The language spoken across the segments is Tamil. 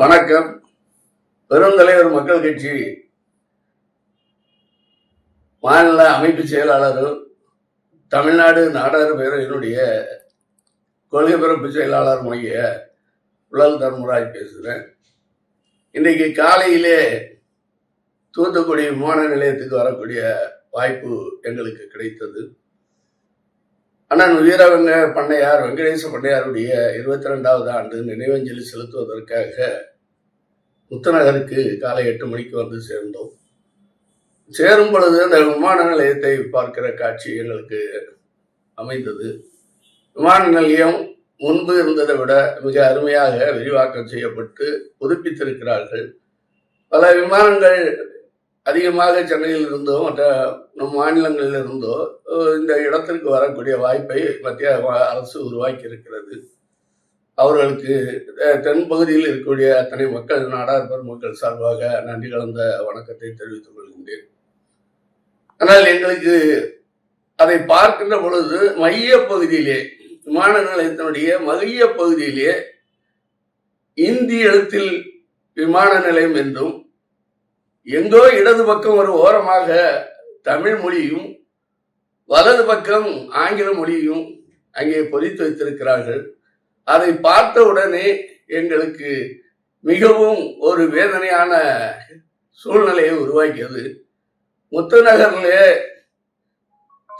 வணக்கம். பெருந்தலைவர் மக்கள் கட்சி மாநில அமைப்பு செயலாளரும் தமிழ்நாடு நாடார் பேரவையினுடைய கொள்கை பிறப்பு செயலாளர் மைய உலல் தர்மராஜ் பேசுகிறேன் இன்றைக்கு காலையிலே தூத்துக்குடி விமான நிலையத்துக்கு வரக்கூடிய வாய்ப்பு எங்களுக்கு கிடைத்தது. அண்ணன் வீரவங்க பண்ணையார் வெங்கடேச பண்ணையாருடைய இருபத்தி ரெண்டாவது ஆண்டு நினைவஞ்சலி செலுத்துவதற்காக முத்தநகருக்கு காலை எட்டு மணிக்கு வந்து சேர்ந்தோம். சேரும் பொழுது அந்த விமான நிலையத்தை பார்க்கிற காட்சி எங்களுக்கு அமைந்தது. விமான நிலையம் முன்பு இருந்ததை விட மிக அருமையாக விரிவாக்கம் செய்யப்பட்டு புதுப்பித்திருக்கிறார்கள். பல விமானங்கள் அதிகமாக சென்னையில் இருந்தோ மற்ற நம் மாநிலங்களில் இருந்தோ இந்த இடத்திற்கு வரக்கூடிய வாய்ப்பை மத்திய அரசு உருவாக்கி இருக்கிறது அவர்களுக்கு தென்பகுதியில் இருக்கக்கூடிய அத்தனை மக்கள் நாடார் பெருமக்கள் சார்பாக நன்றி கலந்த வணக்கத்தை தெரிவித்துக் கொள்கின்றேன். ஆனால் எங்களுக்கு அதை பார்க்கின்ற பொழுது மைய பகுதியிலே விமான நிலையத்தினுடைய மைய பகுதியிலே இந்தி எழுத்தில் விமான நிலையம் என்றும் எங்கோ இடது பக்கம் ஒரு ஓரமாக தமிழ் மொழியும் வலது பக்கம் ஆங்கில மொழியும் அங்கே பொறித்து வைத்திருக்கிறார்கள். அதை பார்த்த உடனே எங்களுக்கு மிகவும் ஒரு வேதனையான சூழ்நிலையை உருவாக்கியது. முத்துநகரிலே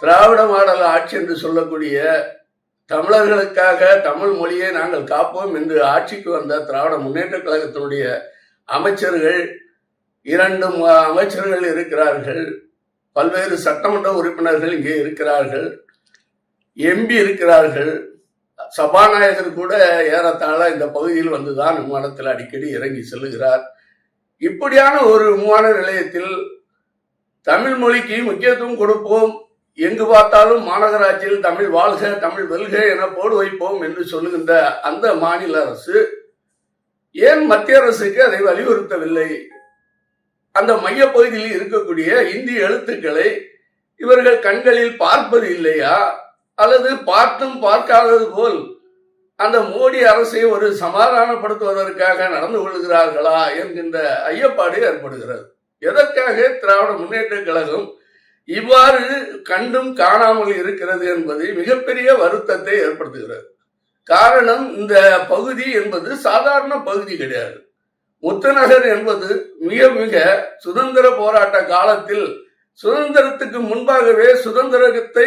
திராவிட மாடல் ஆட்சி என்று சொல்லக்கூடிய தமிழர்களுக்காக தமிழ் மொழியை நாங்கள் காப்போம் என்று ஆட்சிக்கு வந்த திராவிட முன்னேற்ற கழகத்தினுடைய அமைச்சர்கள் இரண்டு அமைச்சர்கள் இருக்கிறார்கள். பல்வேறு சட்டமன்ற உறுப்பினர்கள் இங்கே இருக்கிறார்கள். எம்பி இருக்கிறார்கள். சபாநாயகர் கூட ஏறத்தாழ இந்த பகுதியில் வந்துதான் விமானத்தில் அடிக்கடி இறங்கி செல்லுகிறார். இப்படியான ஒரு விமான நிலையத்தில் தமிழ் மொழிக்கு முக்கியத்துவம் கொடுப்போம். எங்கு பார்த்தாலும் மாநகராட்சியில் தமிழ் வாழ்க தமிழ் வெல்க என போடு வைப்போம் என்று சொல்லுகின்ற அந்த மாநில அரசு ஏன் மத்திய அரசுக்கு அதை வலியுறுத்தவில்லை? அந்த மையப்பகுதியில் இருக்கக்கூடிய இந்தி எழுத்துக்களை இவர்கள் கண்களில் பார்ப்பது இல்லையா? அல்லது பார்த்தும் பார்க்காதது போல் அந்த மோடி அரசை ஒரு சமாதானப்படுத்துவதற்காக நடந்து கொள்கிறார்களா என்கின்ற ஐயப்பாடு ஏற்படுகிறது. எதற்காக திராவிட முன்னேற்ற கழகம் இவ்வாறு கண்டும் காணாமல் இருக்கிறது என்பது மிகப்பெரிய வருத்தத்தை ஏற்படுத்துகிறது. காரணம் இந்த பகுதி என்பது சாதாரண பகுதி கிடையாது. முத்துநகர் என்பது மிக மிக சுதந்திர போராட்ட காலத்தில் சுதந்திரத்துக்கு முன்பாகவே சுதந்திரத்தை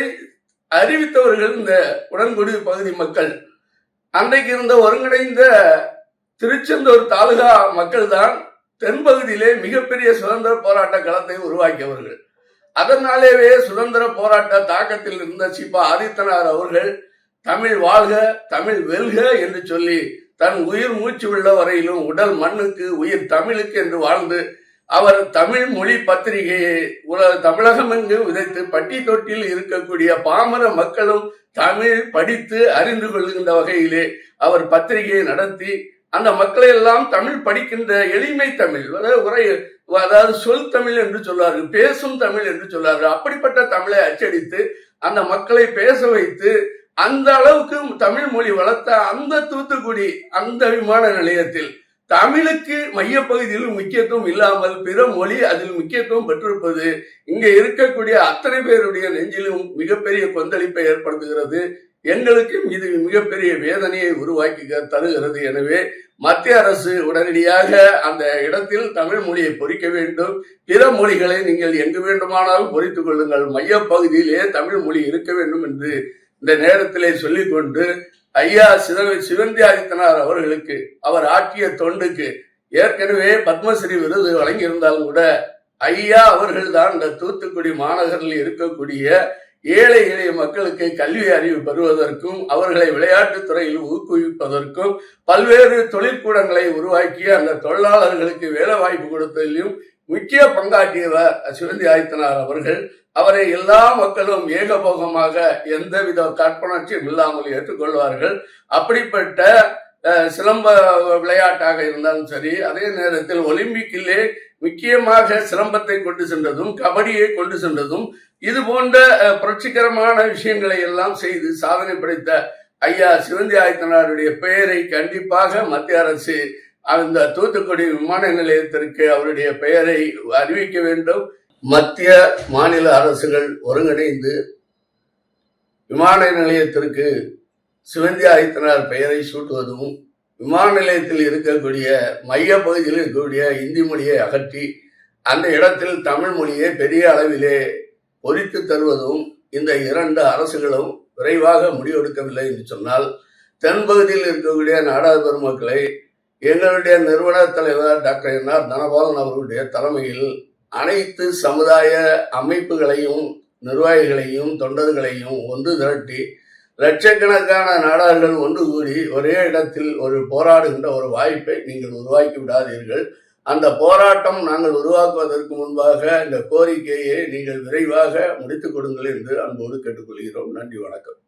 அறிவித்தவர்கள் இந்த உடன்குடி பகுதி மக்கள். அன்றைக்கு இருந்த ஒருங்கிணைந்த திருச்செந்தூர் தாலுகா மக்கள் தான் தென்பகுதியிலே மிகப்பெரிய சுதந்திர போராட்ட களத்தை உருவாக்கியவர்கள். அதனாலேயே சுதந்திர போராட்ட தாக்கத்தில் இருந்த சிபா ஆதித்தனார் அவர்கள் தமிழ் வாழ்க தமிழ் வெல்க என்று சொல்லி தன் உயிர் மூச்சு உள்ள வரையிலும் உடல் மண்ணுக்கு உயிர் தமிழுக்கு என்று வாழ்ந்து அவர் தமிழ் மொழி பத்திரிகையை உலக தமிழகம் எங்கு விதைத்து பட்டி தொட்டியில் இருக்கக்கூடிய பாமர மக்களும் தமிழ் படித்து அறிந்து கொள்கின்ற வகையிலே அவர் பத்திரிகையை நடத்தி அந்த மக்களை எல்லாம் தமிழ் படிக்கின்ற எளிமை தமிழ் அதாவது உரை அதாவது சொல் தமிழ் என்று சொல்வார்கள் பேசும் தமிழ் என்று சொல்வார்கள். அப்படிப்பட்ட தமிழை அச்சடித்து அந்த மக்களை பேச வைத்து அந்த அளவுக்கு தமிழ் மொழி வளர்த்த அந்த தூத்துக்குடி அந்த விமான நிலையத்தில் தமிழுக்கு மையப்பகுதியில் முக்கியத்துவம் இல்லாமல் பிற மொழி அதில் முக்கியத்துவம் பெற்றிருப்பது இங்கே இருக்கக்கூடிய அத்தனை பேருடைய நெஞ்சிலும் மிகப்பெரிய கொந்தளிப்பை ஏற்படுத்துகிறது. எங்களுக்கும் இது மிகப்பெரிய வேதனையை உருவாக்கி தருகிறது. எனவே மத்திய அரசு உடனடியாக அந்த இடத்தில் தமிழ் மொழியை பொறிக்க வேண்டும். பிற மொழிகளை நீங்கள் எங்கு வேண்டுமானாலும் பொறித்துக் கொள்ளுங்கள். மையப்பகுதியிலே தமிழ் மொழி இருக்க வேண்டும் என்று இந்த நேரத்திலே சொல்லிக்கொண்டு ஐயா சிவ சிவந்தி ஆதித்தனார் அவர்களுக்கு அவர் ஆற்றிய தொண்டுக்கு ஏற்கனவே பத்மஸ்ரீ விருது வழங்கியிருந்தாலும் கூட ஐயா அவர்கள் தான் இந்த தூத்துக்குடி மாநகரில் இருக்கக்கூடிய ஏழை எளிய மக்களுக்கு கல்வி அறிவு பெறுவதற்கும் அவர்களை விளையாட்டுத் துறையில் ஊக்குவிப்பதற்கும் பல்வேறு தொழிற்கூடங்களை உருவாக்கி அந்த தொழிலாளர்களுக்கு வேலை வாய்ப்பு கொடுத்ததிலும் முக்கிய பங்காற்றியவர் சிவந்தி ஆதித்தனார் அவர்கள். அவரை எல்லா மக்களும் ஏகபோகமாக எந்தவித கற்பனர்ச்சியும் இல்லாமல் ஏற்றுக்கொள்வார்கள். அப்படிப்பட்ட சிலம்ப விளையாட்டாக இருந்தாலும் சரி அதே நேரத்தில் ஒலிம்பிக்கிலே முக்கியமாக சிலம்பத்தை கொண்டு சென்றதும் கபடியை கொண்டு சென்றதும் இது போன்ற புரட்சிகரமான விஷயங்களை எல்லாம் செய்து சாதனை படைத்த ஐயா சிவந்தி ஆதித்தனாருடைய பெயரை கண்டிப்பாக மத்திய அரசு அந்த தூத்துக்குடி விமான நிலையத்திற்கு அவருடைய பெயரை அறிவிக்க வேண்டும். மத்திய மாநில அரசுகள் ஒருங்கிணைந்து விமான நிலையத்திற்கு சிவந்தி ஆதித்தனார் பெயரை சூட்டுவதும் விமான நிலையத்தில் இருக்கக்கூடிய மைய பகுதியில் இருக்கக்கூடிய இந்தி மொழியை அகற்றி அந்த இடத்தில் தமிழ் மொழியை பெரிய அளவிலே பொறித்து தருவதும் இந்த இரண்டு அரசுகளும் விரைவாக முடிவெடுக்கவில்லை என்று சொன்னால் தென்பகுதியில் இருக்கக்கூடிய நாடாள பெருமக்களை எங்களுடைய நிறுவன தலைவர் டாக்டர் என் ஆர் தனபாலன் அவர்களுடைய தலைமையில் அனைத்து சமுதாய அமைப்புகளையும் நிர்வாகிகளையும் தொண்டர்களையும் ஒன்று திரட்டி லட்சக்கணக்கான நாடார்கள் ஒன்று கூடி ஒரே இடத்தில் ஒரு போராடுகின்ற ஒரு வாய்ப்பை நீங்கள் உருவாக்கி விடாதீர்கள். அந்த போராட்டம் நாங்கள் உருவாக்குவதற்கு முன்பாக இந்த கோரிக்கையை நீங்கள் விரைவாக முடித்துக் கொடுங்கள் என்று அன்போடு கேட்டுக்கொள்கிறோம். நன்றி வணக்கம்.